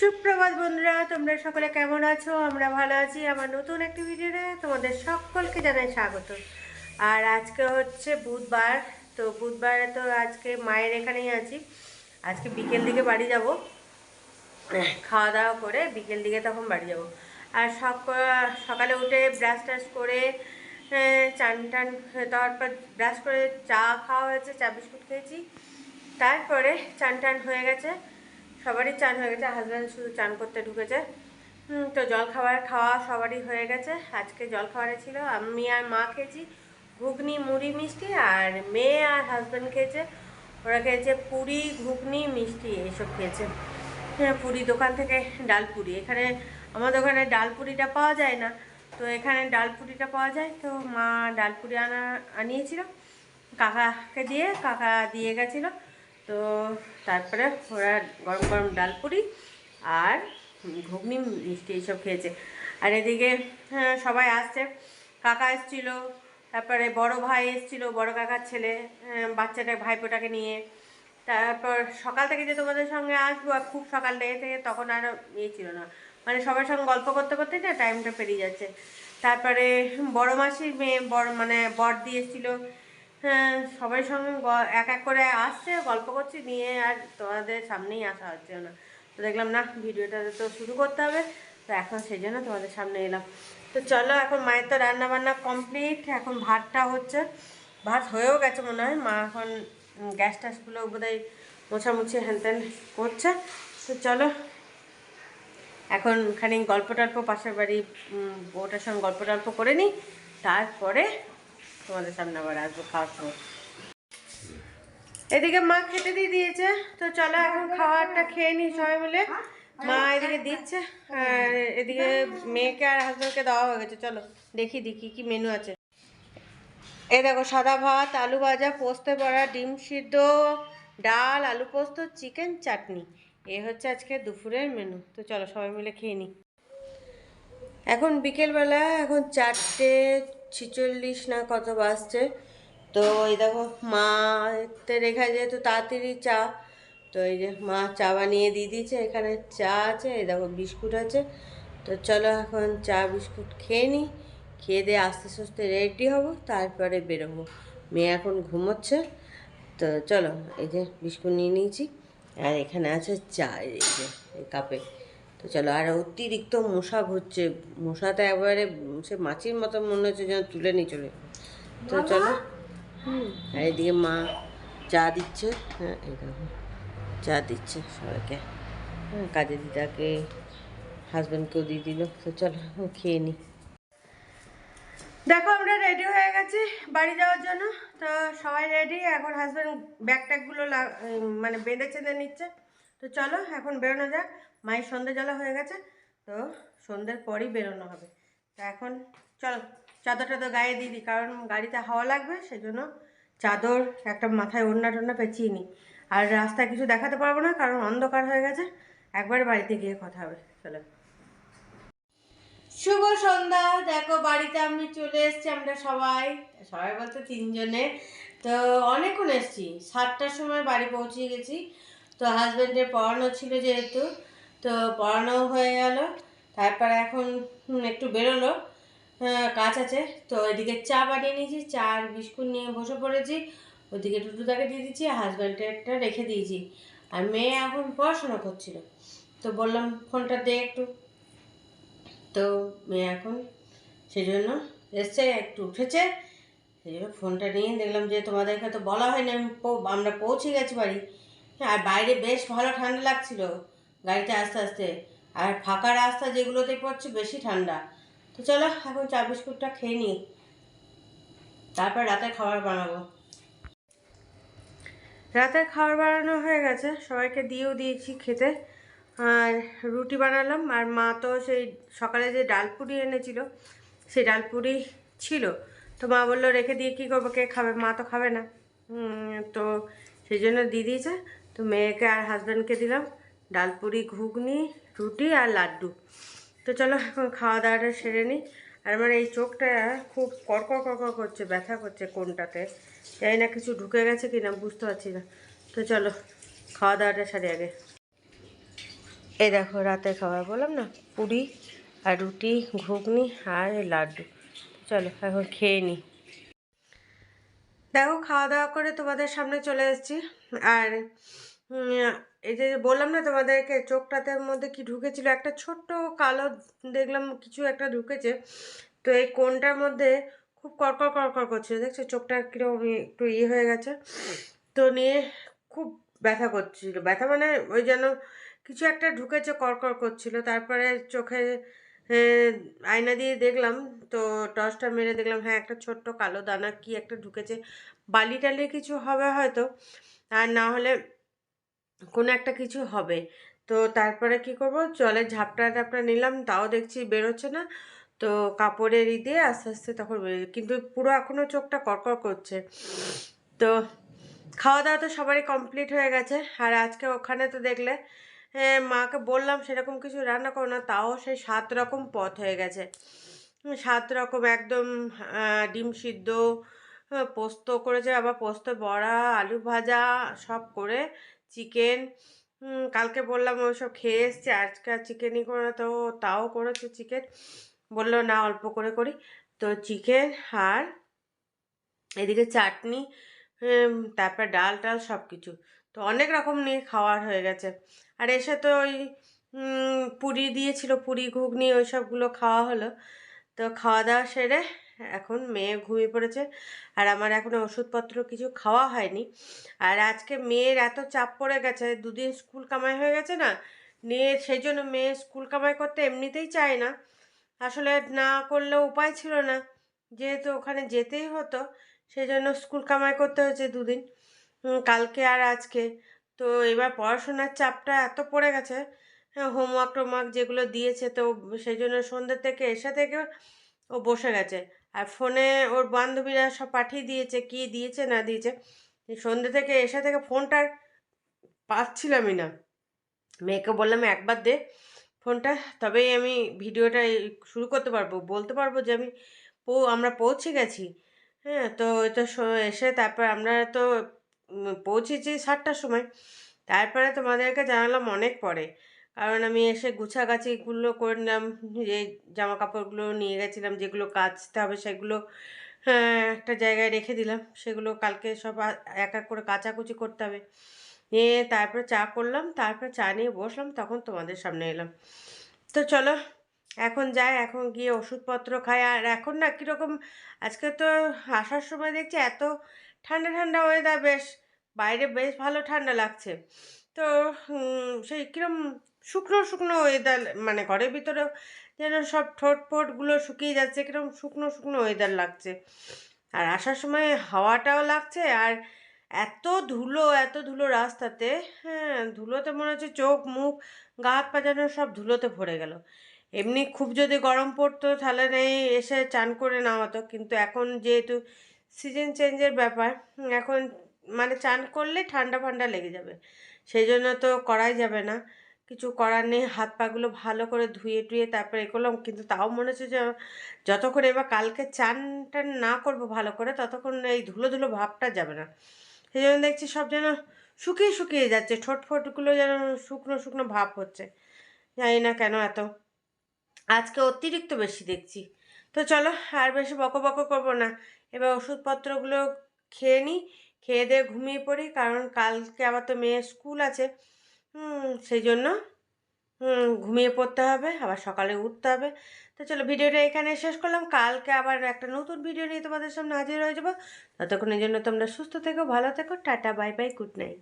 সুপ্রভাত বন্ধুরা, তোমরা সকলে কেমন আছো? আমরা ভালো আছি। আমার নতুন একটি ভিডিওতে তোমাদের সকলকে জানাই স্বাগত। আর আজকে হচ্ছে বুধবার, তো বুধবারে তো আজকে মায়ের এখানেই আছি। আজকে বিকেল দিকে বাড়ি যাব। খাওয়া দাওয়া করে বিকেল দিকে তখন বাড়ি যাব। আর সক- সকালে উঠে ব্রাশ টাশ করে চান টান তারপর ব্রাশ করে চা খাওয়া হয়েছে, চা বিস্কুট খেয়েছি। তারপরে চান টান হয়ে গেছে। সবারই চান হয়ে গেছে হাজব্যান্ড শুধু চান করতে ঢুকেছে। তো জল খাবার খাওয়া সবারই হয়ে গেছে। আজকে জল খাবারে ছিল, আমি আর মা খেয়েছি ঘুগনি, মুড়ি, মিষ্টি, আর মেয়ে আর হাজব্যান্ড খেয়েছে। ওরা খেয়েছে পুরি, ঘুগনি, মিষ্টি, এইসব খেয়েছে। হ্যাঁ পুরি দোকান থেকে ডাল পুরি। এখানে আমাদের ওখানে ডাল পুরিটা পাওয়া যায় না। তো এখানে ডাল পুরিটা পাওয়া যায়। তো মা ডাল পুরি আনা, আনিয়েছিল। কাকাকে দিয়ে, কাকা দিয়ে গেছিল। তো তারপরে ওরা গরম গরম ডাল পুরি আর ঘুগনি মিষ্টি এইসব খেয়েছে। আর এদিকে হ্যাঁ, সবাই আসছে। কাকা এসেছিল তারপরে বড় ভাই এসেছিল বড় কাকার ছেলে হ্যাঁ, বাচ্চাটা ভাইপোটাকে নিয়ে। তারপর সকাল থেকে যে তোমাদের সঙ্গে আসব আর খুব সকাল থেকে থেকে তখন আর ইয়ে ছিল না। মানে সবার সঙ্গে গল্প করতে করতে না টাইমটা পেরিয়ে যাচ্ছে। তারপরে বড় মাসির মেয়ে বড় মানে বর দিয়ে এসেছিল। সবাই সঙ্গে এক এক করে আসছে, গল্প করছি, নিয়ে আর তোমাদের সামনেই আসা হচ্ছে না। তো দেখলাম, না, ভিডিওটা তো শুরু করতে হবে, তো এখন সেই জন্য তোমাদের সামনে এলাম। তো চলো, এখন মায়ের তো রান্না বান্না কমপ্লিট এখন ভাতটা হচ্ছে। ভাত হয়েও গেছে মনে হয়, মা এখন গ্যাস ট্যাসগুলো বোধহয় মোছামুছি হ্যান ত্যান করছে। তো চলো, এখন খানিক গল্প টল্প, পাশের বাড়ি বউটার সঙ্গে গল্প টল্প করে নিই, তারপরে তোমাদের সামনে আবার আসব সময় এদিকে মা খেতে দিয়ে দিয়েছে, তো চলো এখন খাবারটা খেয়ে নিই সবাই মিলে। মা এদিকে দিচ্ছে, আর এদিকে মেয়েকে আর হাজব্যান্ডকে দেওয়া হয়ে গেছে, চলো দেখি দেখি কি মেনু আছে। এই দেখো, সাদা ভাত, আলু ভাজা পোস্তে বড়া, ডিম সিদ্ধ, ডাল, আলু পোস্ত, চিকেন চাটনি। এ হচ্ছে আজকে দুপুরের মেনু তো চলো সবাই মিলে খেয়ে নিই। এখন বিকেলবেলা এখন চারটে ছিচল্লিশ না কত বাজছে? তো এই দেখো মা মাতে রেখা যেহেতু তাড়াতাড়ি চা, তো এই যে মা চা বানিয়ে দিয়ে দিয়েছে, এখানে চা আছে, এই দেখো বিস্কুট আছে। তো চলো এখন চা বিস্কুট খেয়ে নিই খেয়ে দিয়ে আস্তে সুস্তে রেডি হব, তারপরে বেরোবো। মেয়ে এখন ঘুমোচ্ছে, তো চলো এই যে বিস্কুট নিয়ে নিয়েছি, আর এখানে আছে চা, এই যে, এই কাপে। তো চলো আর অতিরিক্ত মশা ঘুরছে। মশাটা একবারে সে মাছির মতো মনে হচ্ছে যেন তুলে নিয়ে চলে তো চলো। আর এদিকে মা চা দিচ্ছে। হ্যাঁ এই দেখো চা দিচ্ছে সবাইকে। হ্যাঁ কাজে দিদাকে হাজব্যান্ডকেও দিয়ে দিল। তো চলো খেয়ে নিই দেখো আমরা রেডি হয়ে গেছি বাড়ি যাওয়ার জন্য। তো সবাই রেডি এখন হাজব্যান্ড ব্যাগ ট্যাগগুলো মানে বেঁধে চেঁধে নিচ্ছে। তো চলো এখন বেরোনো যাক। মায়ের সন্ধে জ্বালা হয়ে গেছে, তো সন্ধ্যের পরই বেরোনো হবে। তো এখন চলো, চাদর টাদর গায়ে দিয়ে দিই, কারণ গাড়িতে হাওয়া লাগবে, সেজন্য চাদর একটা মাথায় ওড়না টোড়না পেঁচিয়ে নিই। আর রাস্তায় কিছু দেখাতে পারব না, কারণ অন্ধকার হয়ে গেছে। একবার বাড়িতে গিয়ে কথা হবে, চলো। শুভ সন্ধ্যা, দেখো বাড়িতে আমি চলে এসেছি আমরা সবাই। সবাই বলতে তিনজনে। তো অনেকক্ষণ এসেছি, সাতটার সময় বাড়ি পৌঁছে গেছি। তো হাজব্যান্ডের পড়ানো ছিল যেহেতু তো পড়ানো হয়ে গেল। তারপর এখন একটু বেরোলো। হ্যাঁ, কাজ আছে। তো এদিকে চা বানিয়ে নিয়েছি চা আর বিস্কুট নিয়ে বসে পড়েছি। ওদিকে টুটুদাকে দিয়ে দিচ্ছি হাজব্যান্ডেরটা রেখে দিয়েছি। আর মেয়ে এখন পড়াশোনা করছিল। তো বললাম ফোনটা দে একটু। তো মেয়ে এখন সেই জন্য এসছে একটু উঠেছে। সেই জন্য ফোনটা নিয়ে দেখলাম যে তোমাদেরকে তো বলা হয়নি আমি আমরা পৌঁছে গেছি বাড়ি। আর বাইরে বেশ ভালো ঠান্ডা লাগছিল গাড়িতে আস্তে আস্তে। আর ফাঁকা রাস্তা যেগুলোতে পড়ছে বেশি ঠান্ডা। তো চলো, এখন চা বিস্কুটটা খেয়ে নিই। তারপর রাতে খাবার বানাবো। রাতের খাবার বানানো হয়ে গেছে। সবাইকে দিয়েও দিয়েছি খেতে। আর রুটি বানালাম। আর মা তো সেই সকালে যে ডালপুরি এনেছিল, সেই ডালপুরি ছিল। তো মা বলল, রেখে দিয়ে কী করব? কে খাবে? মা তো খাবে না। তো সেই জন্য দিয়ে দিয়েছে। তো মেয়েকে আর হাজব্যান্ডকে দিলাম। ডালপুরি ঘুগনি, রুটি আর লাড্ডু। তো চলো এখন খাওয়া দাওয়াটা সেরে নিই। আর আমার এই চোখটা খুব কড়কড় কড়কড় করছে, ব্যথা করছে কোনটাতে? জানি না কিছু ঢুকে গেছে কি না বুঝতে পারছি না। তো চলো খাওয়া দাওয়াটা সারি আগে। এই দেখো রাতে খাবার বললাম না, পুরি আর রুটি, ঘুগনি আর লাড্ডু। চলো, এখন খেয়ে নিই। দেখো, খাওয়া দাওয়া করে তোমাদের সামনে চলে এসেছি। আর এই যে বললাম না তোমাদেরকে, চোখটাতে মধ্যে কি ঢুকেছিল? একটা ছোট্ট কালো, দেখলাম কিছু একটা ঢুকেছে। তো এই কোনটার মধ্যে খুব কড়কড় কড়কড় করছিল, দেখছ? চোখটা কীরকম একটু ইয়ে হয়ে গেছে। তো নিয়ে খুব ব্যথা করছিল। ব্যথা মানে ওই যেন কিছু একটা ঢুকেছে, কড়কড় করছিল। তারপরে চোখে আয়না দিয়ে দেখলাম, তো টর্চটা মেরে দেখলাম হ্যাঁ একটা ছোট্ট কালো দানা, কি একটা ঢুকেছে। বালি টালি কিছু হবে হয়তো, আর না হলে কোনো একটা কিছু হবে। তো তারপরে কি করব, জলের ঝাপটা টাপটা নিলাম, তাও দেখছি বেরোচ্ছে না। তো কাপড়ের ই দিয়ে আস্তে আস্তে তখন কিন্তু পুরো এখনও চোখটা কড়কড় করছে। তো খাওয়া দাওয়া তো সবারই কমপ্লিট হয়ে গেছে, আর আজকে ওখানে তো দেখলে হ্যাঁ মাকে বললাম সেরকম কিছু রান্না করো না, তাও সেই সাত রকম পথ হয়ে গেছে। সাত রকম একদম ডিম সিদ্ধ পোস্ত করেছে, আবার পোস্ত বড়া, আলু ভাজা, সব করে চিকেন কালকে বললাম ওই সব খেয়ে এসছে, আজকে আর চিকেনই করে তো তাও করেছে চিকেন। বলল, না, অল্প করে করি। তো চিকেন আর এদিকে চাটনি তারপর ডাল টাল সব কিছু তো অনেক রকম নিয়ে খাওয়ার হয়ে গেছে। আর এসে তো ওই পুরি দিয়েছিল, পুরি, ঘুগনি ওই সবগুলো খাওয়া হলো। তো খাওয়া দাওয়া সেরে এখন মেয়ে ঘুমিয়ে পড়েছে। আর আমার এখন ওষুধপত্র কিছু খাওয়া হয়নি। আর আজকে মেয়ের এত চাপ পড়ে গেছে, দুদিন স্কুল কামাই হয়ে গেছে না, নিয়ে সেই জন্য মেয়ে স্কুল কামাই করতে এমনিতেই চায় না। আসলে না করলেও উপায় ছিল না। যেহেতু ওখানে যেতেই হতো, সেই জন্য স্কুল কামাই করতে হয়েছে দুদিন। কালকে আর আজকে। তো এবার পড়াশোনার চাপটা এত পড়ে গেছে হোমওয়ার্ক টোমওয়ার্ক যেগুলো দিয়েছে, তো সেই জন্য সন্ধ্যে থেকে এসে থেকে ও বসে গেছে। আর ফোনে ওর বান্ধবীরা সব পাঠিয়ে দিয়েছে, কি দিয়েছে, না দিয়েছে। সন্ধ্যে থেকে এসে থেকে ফোনটা পাচ্ছিলামই না। মেয়েকে বললাম, একবার দে ফোনটা, তবেই আমি ভিডিওটা শুরু করতে পারব। বলতে পারব যে, আমি পৌ, আমরা পৌঁছে গেছি। হ্যাঁ তো স- এসে তারপর আমরা তো পৌঁছেছি সাতটার সময়। তারপরে তোমাদেরকে জানালাম অনেক পরে। কারণ আমি এসে গুছাগাছিগুলো করে নিলাম যে জামা কাপড়গুলো নিয়ে গেছিলাম যেগুলো কাচতে হবে সেগুলো হ্যাঁ, একটা জায়গায় রেখে দিলাম। সেগুলো কালকে সব এক এক করে কাচাকুচি করতে হবে। নিয়ে তারপরে চা করলাম তারপরে চা নিয়ে বসলাম তখন তোমাদের সামনে এলাম। তো চলো এখন যাই এখন গিয়ে ওষুধপত্র খাই। আর এখন না কীরকম আজকে তো আসার সময় দেখছি এত ঠান্ডা ঠান্ডা ওয়েদার বেশ, বাইরে বেশ ভালো ঠান্ডা লাগছে। তো সেই কীরকম শুকনো শুকনো ওয়েদার মানে ঘরের ভিতরে যেন সব ঠোঁট ফোটগুলো শুকিয়ে যাচ্ছে কীরকম শুকনো শুকনো ওয়েদার লাগছে। আর আসার সময় হাওয়াটাও লাগছে, আর এত ধুলো এত ধুলো রাস্তাতে হ্যাঁ ধুলোতে মনে হচ্ছে চোখ, মুখ, গা হাত পা যেন সব ধুলোতে ভরে গেল। এমনি খুব যদি গরম পড়তো তাহলে নেই, এসে চান করে নেওয়া হতো কিন্তু এখন যেহেতু সিজন চেঞ্জের ব্যাপার। এখন মানে চান করলে ঠান্ডা ফান্ডা লেগে যাবে। সেই জন্য তো করাই যাবে না। কিছু করার নেই, হাত পাগুলো ভালো করে ধুয়ে টুয়ে তারপরে এ করলাম কিন্তু তাও মনে হচ্ছে যে, যতক্ষণ এবার কালকে চান টান না করব ভালো করে, ততক্ষণ এই ধুলো ধুলো ভাবটা যাবে না। সেই জন্য দেখছি সব যেন শুকিয়ে শুকিয়ে যাচ্ছে। ঠোঁট ফোটগুলো যেন শুকনো শুকনো ভাব হচ্ছে। জানি না কেন এত। আজকে অতিরিক্ত বেশি দেখছি। তো চলো আর বেশি বকো বকো করব না। এবার ওষুধপত্রগুলো খেয়ে নিই খেয়ে দিয়ে ঘুমিয়ে পড়ি, কারণ কালকে আবার তো মেয়ের স্কুল আছে। সেই জন্য ঘুমিয়ে পড়তে হবে, আবার সকালে উঠতে হবে। তো চলো ভিডিওটা এখানে শেষ করলাম। কালকে আবার একটা নতুন ভিডিও নিয়ে তোমাদের সামনে হাজির হয়ে যাব। ততক্ষণের জন্য তোমরা সুস্থ থেকো, ভালো থেকো, tata, bye bye, good night.